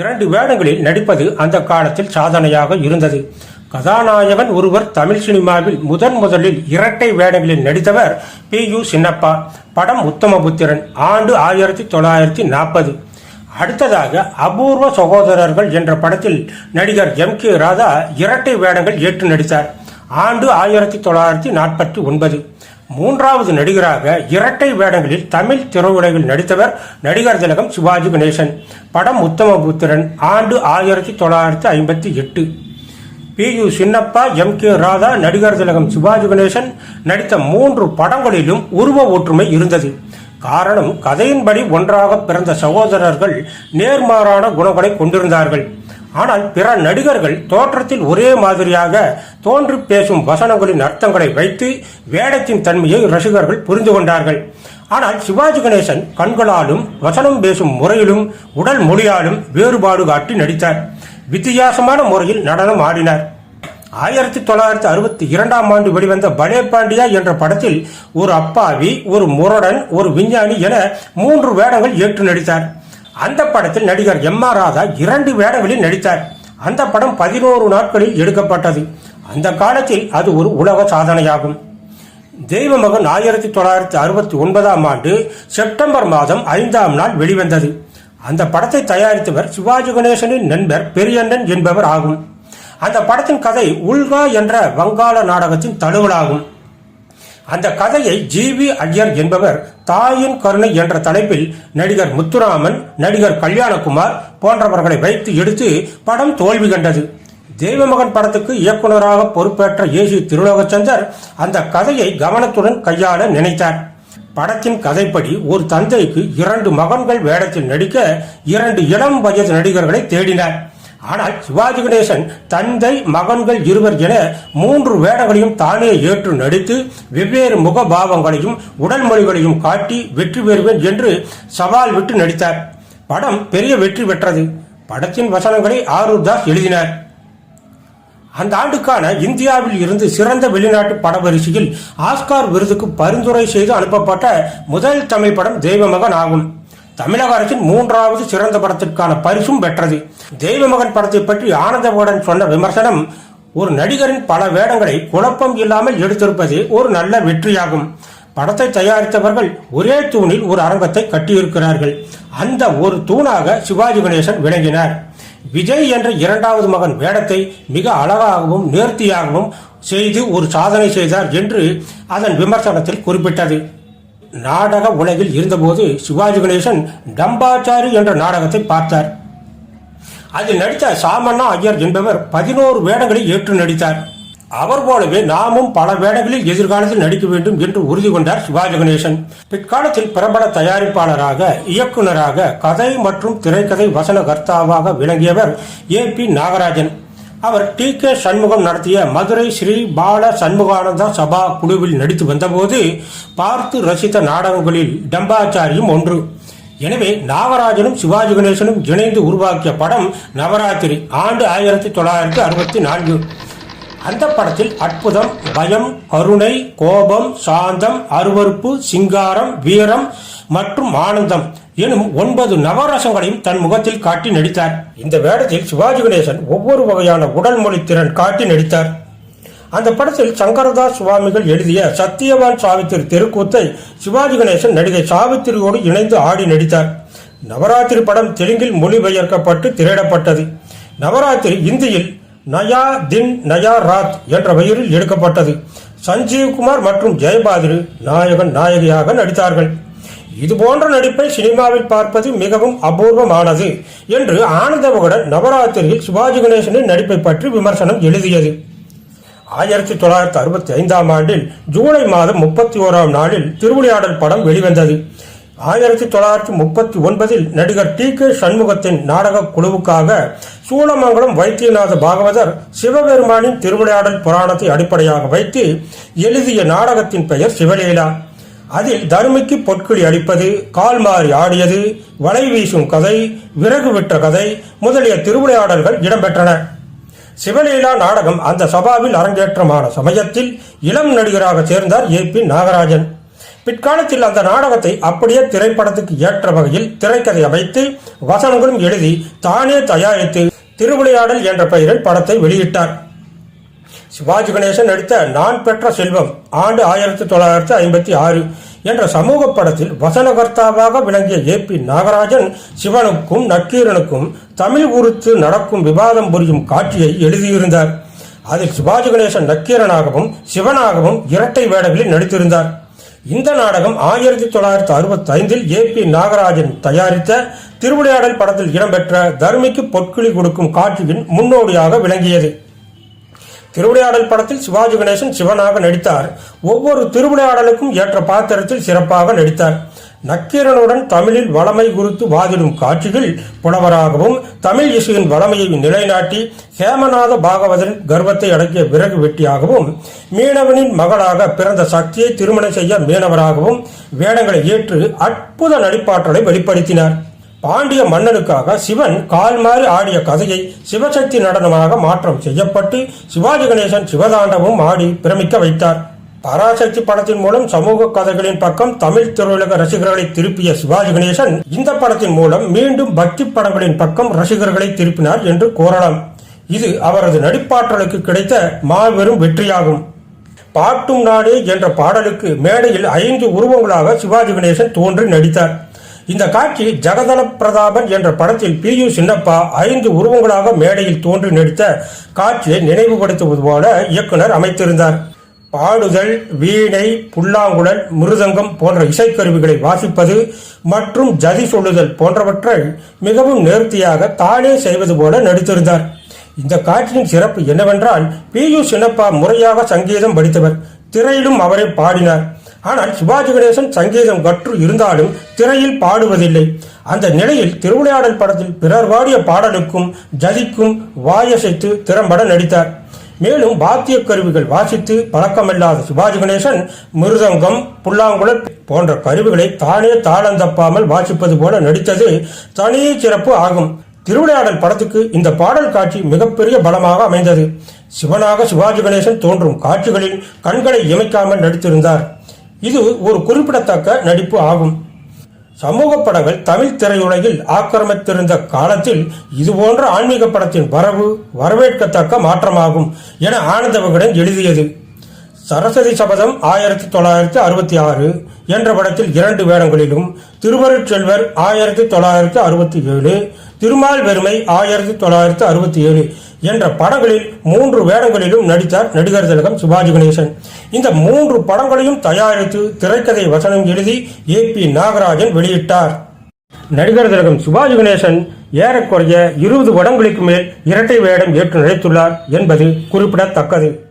இரண்டு வேடங்களில் நடிப்பது அந்த காலத்தில் சாதனையாக இருந்தது. கதாநாயகன் ஒருவர் தமிழ் சினிமாவில் முதன் முதலில் இரட்டை வேடங்களில் நடித்தவர் பி யு சின்னப்பா. படம் உத்தமபுத்திரன் ஆண்டு ஆயிரத்தி தொள்ளாயிரத்தி நாற்பது. அடுத்ததாக அபூர்வ சகோதரர்கள் என்ற படத்தில் நடிகர் எம் கே ராதா இரட்டை வேடங்கள் ஏற்று நடித்தார். ஆண்டு ஆயிரத்தி தொள்ளாயிரத்தி நாற்பத்தி ஒன்பது. மூன்றாவது நடிகராக இரட்டை வேடங்களில் தமிழ் திரையுலகில் நடித்தவர் நடிகர் திலகம் சிவாஜி கணேசன். படம் உத்தமபுத்திரன் ஆண்டு ஆயிரத்தி தொள்ளாயிரத்தி ஐம்பத்தி எட்டு. P U Chinnappa M K Radha நடிகர் திலகம் சிவாஜி கணேசன் நடித்த மூன்று படங்களிலும் உருவ ஒற்றுமை இருந்தது. காரணம் கதையின்படி ஒன்றாக பிறந்த சகோதரர்கள் நேர்மாறான குணங்களை கொண்டிருந்தார்கள். ஆனால் பிற நடிகர்கள் தோற்றத்தில் ஒரே மாதிரியாக தோன்றி பேசும் வசனங்களின் அர்த்தங்களை வைத்து வேடத்தின் தன்மையை ரசிகர்கள் புரிந்து கொண்டார்கள். ஆனால் சிவாஜி கணேசன் கண்களாலும் வசனம் பேசும் முறையிலும் உடல் மொழியாலும் வேறுபாடு காட்டி நடித்தார். வித்தியாசமான முறையில் நடனம் ஆடினார். ஆயிரத்தி தொள்ளாயிரத்தி அறுபத்தி இரண்டாம் ஆண்டு வெளிவந்த பலே பாண்டியா என்ற படத்தில் ஒரு அப்பாவி ஒரு முரடன் ஒரு விஞ்ஞானி என மூன்று வேடங்கள் ஏற்று நடித்தார். அந்த படத்தில் நடிகர் எம் ஆர் ராதா இரண்டு வேடங்களில் நடித்தார். அந்த படம் பதினோரு நாட்களில் எடுக்கப்பட்டது. அந்த காலத்தில் அது ஒரு உலக சாதனையாகும். தெய்வமகன் ஆயிரத்தி தொள்ளாயிரத்தி அறுபத்தி ஒன்பதாம் ஆண்டு செப்டம்பர் மாதம் ஐந்தாம் நாள் வெளிவந்தது. அந்த படத்தை தயாரித்தவர் சிவாஜி கணேசனின் நண்பர் பெரியண்ணன் என்பவர் ஆகும். அந்த படத்தின் கதை உல்கா என்ற வங்காள நாடகத்தின் தழுவலாகும். அந்த கதையை ஜி வி ஐயர் என்பவர் தாயின் கருணை என்ற தலைப்பில் நடிகர் முத்துராமன் நடிகர் கல்யாணகுமார் போன்றவர்களை வைத்து எடுத்து படம் தோல்வி கண்டது. தெய்வமகன் படத்துக்கு இயக்குநராக பொறுப்பேற்ற ஏசி திருலோகச்சந்தர் அந்த கதையை கவனத்துடன் கையாள நினைத்தார். படத்தின் கதைப்படி ஒரு தந்தைக்கு இரண்டு மகன்கள் வேடத்தில் நடிக்க இரண்டு இளம் வயது நடிகர்களை தேடினார். ஆனால் சிவாஜி கணேசன் தந்தை மகன்கள் இருவர் என மூன்று வேடங்களையும் தானே ஏற்று நடித்து வெவ்வேறு முகபாவங்களையும் உடல் மொழிகளையும் காட்டி வெற்றி பெறுவேன் என்று சவால் விட்டு நடித்தார். படம் பெரிய வெற்றி பெற்றது. படத்தின் வசனங்களை ஆரூர் தாஸ் எழுதினார். அந்த ஆண்டுக்கான இந்தியாவில் இருந்து சிறந்த வெளிநாட்டு படவரிசையில் ஆஸ்கார் விருதுக்கு பரிந்துரை செய்து அனுப்பப்பட்ட முதல் தமிழ் படம் தெய்வமகன் ஆகும். தமிழக அரசின் மூன்றாவது சிறந்த படத்திற்கான பரிசும் பெற்றது. தெய்வமகன் படத்தை பற்றி ஆனந்தவுடன் சொன்ன விமர்சனம் ஒரு நடிகரின் பல வேடங்களை குழப்பம் இல்லாமல் எடுத்திருப்பது ஒரு நல்ல வெற்றியாகும். படத்தை தயாரித்தவர்கள் ஒரே தூணில் ஒரு அரங்கத்தை கட்டியிருக்கிறார்கள். அந்த ஒரு தூணாக சிவாஜி கணேசன் விளங்கினார். விஜய் என்ற இரண்டாவது மகன் வேடத்தை மிக அழகாகவும் நேர்த்தியாகவும் செய்து ஒரு சாதனை செய்தார் என்று அதன் விமர்சனத்தில் குறிப்பிட்டது. நாடக உலகில் இருந்தபோது சிவாஜி கணேசன் டம்பாச்சாரி என்ற நாடகத்தை பார்த்தார். அதில் நடித்த சாமண்ணா ஐயர் என்பவர் பதினோரு வேடங்களில் ஏற்று நடித்தார். அவர் போலவே நாமும் பல வேடங்களில் எதிர்காலத்தில் நடிக்க வேண்டும் என்று உறுதி கொண்டார் சிவாஜி கணேசன். பிற்காலத்தில் பிரபல தயாரிப்பாளராக இயக்குனராக கதை மற்றும் திரைக்கதை வசனகர்த்தாவாக விளங்கியவர் ஏ பி நாகராஜன். அவர் டி கே சண்முகம் நடத்திய மதுரை ஸ்ரீ பால சண்முகானந்தா சபா குழுவில் நடித்து வந்தபோது பார்த்து ரசித்த நாடகங்களில் டம்பாச்சாரியும் ஒன்று. எனவே நாகராஜனும் சிவாஜி கணேசனும் இணைந்து உருவாக்கிய படம் நவராத்திரி ஆண்டு ஆயிரத்தி தொள்ளாயிரத்தி அறுபத்தி நான்கு. அந்த படத்தில் அற்புதம் பயம் கருணை கோபம் சாந்தம் அருவருப்பு சிங்காரம் வீரம் மற்றும் ஆனந்தம் எனும் ஒன்பது நவரசங்களையும் தன் முகத்தில் காட்டி நடித்தார். இந்த வேடத்தில் சிவாஜி கணேசன் ஒவ்வொரு வகையான உடல் மொழி திறன் காட்டி நடித்தார். அந்த படத்தில் சங்கரதாஸ் சுவாமிகள் எழுதிய சத்தியவான் சாவித்திரி தெருக்கூத்தை சிவாஜி கணேசன் நடிகை சாவித்திரியோடு இணைந்து ஆடி நடித்தார். நவராத்திரி படம் தெலுங்கில் மொழிபெயர்க்கப்பட்டு திரையிடப்பட்டது. நவராத்திரி இந்தியில் நயா தின் நயா ராத் என்ற பெயரில் எடுக்கப்பட்டது. சஞ்சீவ்குமார் மற்றும் ஜெயபாதிரி நாயகன் நாயகியாக நடித்தார்கள். இது போன்ற நடிப்பை சினிமாவில் பார்ப்பது மிகவும் அபூர்வமானது என்று ஆனந்தவுடன் நவராத்திரியில் சிவாஜி கணேசனின் நடிப்பை பற்றி விமர்சனம் எழுதியது. ஆயிரத்தி தொள்ளாயிரத்தி அறுபத்தி ஐந்தாம் ஆண்டில் ஜூலை மாதம் முப்பத்தி ஓராம் நாளில் திருவிளையாடல் படம் வெளிவந்தது. ஆயிரத்தி தொள்ளாயிரத்தி முப்பத்தி ஒன்பதில் நடிகர் டி கே சண்முகத்தின் நாடக குழுவுக்காக சூளமங்கலம் வைத்தியநாத பாகவதர் சிவபெருமானின் திருவிளையாடல் புராணத்தை அடிப்படையாக வைத்து எழுதிய நாடகத்தின் பெயர் சிவலீலா. அதில் தருமிக்கு பொற்கிளி அடிப்பது கால் மாறி ஆடியது வலை வீசும் கதை விறகு விற்ற கதை முதலிய திருவிளையாடல்கள் இடம்பெற்றன. சிவலீலா நாடகம் அந்த சபாவில் அரங்கேற்றமான சமயத்தில் இளம் நடிகராக சேர்ந்தார் ஏ பி நாகராஜன். பிற்காலத்தில் அந்த நாடகத்தை அப்படியே திரைப்படத்துக்கு ஏற்ற வகையில் திரைக்கதை அமைத்து வசனங்களும் எழுதி தானே தயாரித்து திருவிளையாடல் என்ற பெயரில் படத்தை வெளியிட்டார். சிவாஜி கணேசன் நடித்த நான் பெற்ற செல்வம் ஆண்டு ஆயிரத்தி தொள்ளாயிரத்தி ஐம்பத்தி ஆறு என்ற சமூக படத்தில் வசனகர்த்தாவாக விளங்கிய ஏ பி நாகராஜன் சிவனுக்கும் நக்கீரனுக்கும் தமிழ் குறித்து நடக்கும் விவாதம் புரியும் காட்சியை எழுதியிருந்தார். அதில் சிவாஜி கணேசன் நக்கீரனாகவும் சிவனாகவும் இரட்டை வேடங்களில் நடித்திருந்தார். இந்த நாடகம் ஆயிரத்தி தொள்ளாயிரத்தி அறுபத்தி ஐந்தில் ஏ பி நாகராஜன் தயாரித்த திருவிளையாடல் படத்தில் இடம்பெற்ற தர்மிக்கு பொற்கிளி கொடுக்கும் காட்சியின் முன்னோடியாக விளங்கியது. திருவிளையாடல் படத்தில் சிவாஜி கணேசன் சிவனாக நடித்தார். ஒவ்வொரு திருவிளையாடலுக்கும் ஏற்ற பாத்திரத்தில் சிறப்பாக நடித்தார். நக்கீரனுடன் தமிழில் வளமை குறித்து வாதிடும் காட்சிகள் புலவராகவும் தமிழ் இசையின் வளமையை நிலைநாட்டி ஹேமநாத பாகவதன் கர்வத்தை அடக்கிய விறகு வெட்டியாகவும் மீனவனின் மகளாக பிறந்த சக்தியை திருமணம் செய்ய மீனவராகவும் வேடங்களை ஏற்று அற்புத நடிப்பாற்றலை வெளிப்படுத்தினார். பாண்டிய மன்னனுக்காக சிவன் கால் மாறி ஆடிய கதையை சிவசக்தி நடனமாக மாற்றம் செய்யப்பட்டு சிவாஜி கணேசன் சிவதாண்டவும் ஆடி பிரமிக்க வைத்தார். பராசக்தி படத்தின் மூலம் சமூக கதைகளின் பக்கம் தமிழ் திரையுலக ரசிகர்களை திருப்பிய சிவாஜி கணேசன் இந்த படத்தின் மூலம் மீண்டும் பக்தி படங்களின் பக்கம் ரசிகர்களை திருப்பினார் என்று கூறலாம். இது அவரது நடிப்பாற்றலுக்கு கிடைத்த மாபெரும் வெற்றியாகும். பாட்டும் நாடே என்ற பாடலுக்கு மேடையில் ஐந்து உருவங்களாக சிவாஜி கணேசன் தோன்றி நடித்தார். இந்த காட்சி ஜெகதல பிரதாபன் என்ற படத்தில் பி யு சின்னப்பா ஐந்து உருவங்களாக மேடையில் தோன்றி நடித்த காட்சியை நினைவுபடுத்துவது போல இயக்குனர் அமைத்திருந்தார். பாடுதல் வீணை புல்லாங்குழல் மிருதங்கம் போன்ற இசைக்கருவிகளை வாசிப்பது மற்றும் ஜதி சொல்லுதல் போன்றவற்றை மிகவும் நேர்த்தியாக தானே செய்வது போல நடித்திருந்தார். இந்த காட்சியின் சிறப்பு என்னவென்றால் பி யு சின்னப்பா முறையாக சங்கீதம் படித்தவர். திரையிலும் அவரை பாடினார். ஆனால் சிவாஜி கணேசன் சங்கீதம் கற்று இருந்தாலும் திரையில் பாடுவதில்லை. அந்த நிலையில் திருவிளையாடல் படத்தில் பிறர் பாடிய பாடலுக்கும் ஜதிக்கும் வாயசைத்து திறம்பட நடித்தார். மேலும் பாத்திய கருவிகள் வாசித்து பழக்கமில்லாத சிவாஜி கணேசன் மிருதங்கம் புல்லாங்குழல் போன்ற கருவிகளை தானே தாளம் தப்பாமல் வாசிப்பது போல நடித்தது தனி சிறப்பு ஆகும். திருவிளையாடல் படத்துக்கு இந்த பாடல் காட்சி மிகப்பெரிய பலமாக அமைந்தது. சிவனாக சிவாஜி கணேசன் தோன்றும் காட்சிகளில் கண்களை இமைக்காமல் நடித்திருந்தார். இது ஒரு குறிப்பிடத்தக்க நடிப்பு ஆகும். சமூக படங்கள் தமிழ் திரையுலகில் ஆக்கிரமித்திருந்த காலத்தில் இதுபோன்ற ஆன்மீக படத்தின் வரவு வரவேற்கத்தக்க மாற்றமாகும் என ஆனந்த விகடன் எழுதியது. சரஸ்வதி சபதம் ஆயிரத்தி தொள்ளாயிரத்தி அறுபத்தி ஆறு என்ற படத்தில் இரண்டு வேடங்களிலும் திருவருட்செல்வர் ஆயிரத்தி தொள்ளாயிரத்தி அறுபத்தி ஏழு திருமால் வெறுமை ஆயிரத்தி தொள்ளாயிரத்தி அறுபத்தி ஏழு என்ற படங்களில் மூன்று வேடங்களிலும் நடித்தார் நடிகர் திலகம் சிவாஜி கணேசன். இந்த மூன்று படங்களையும் தயாரித்து திரைக்கதை வசனம் எழுதி ஏ பி நாகராஜன் வெளியிட்டார். நடிகர் திலகம் சிவாஜி கணேசன் ஏறக்குறைய இருபது படங்களுக்கு மேல் இரட்டை வேடம் ஏற்று நடித்துள்ளார் என்பது குறிப்பிடத்தக்கது.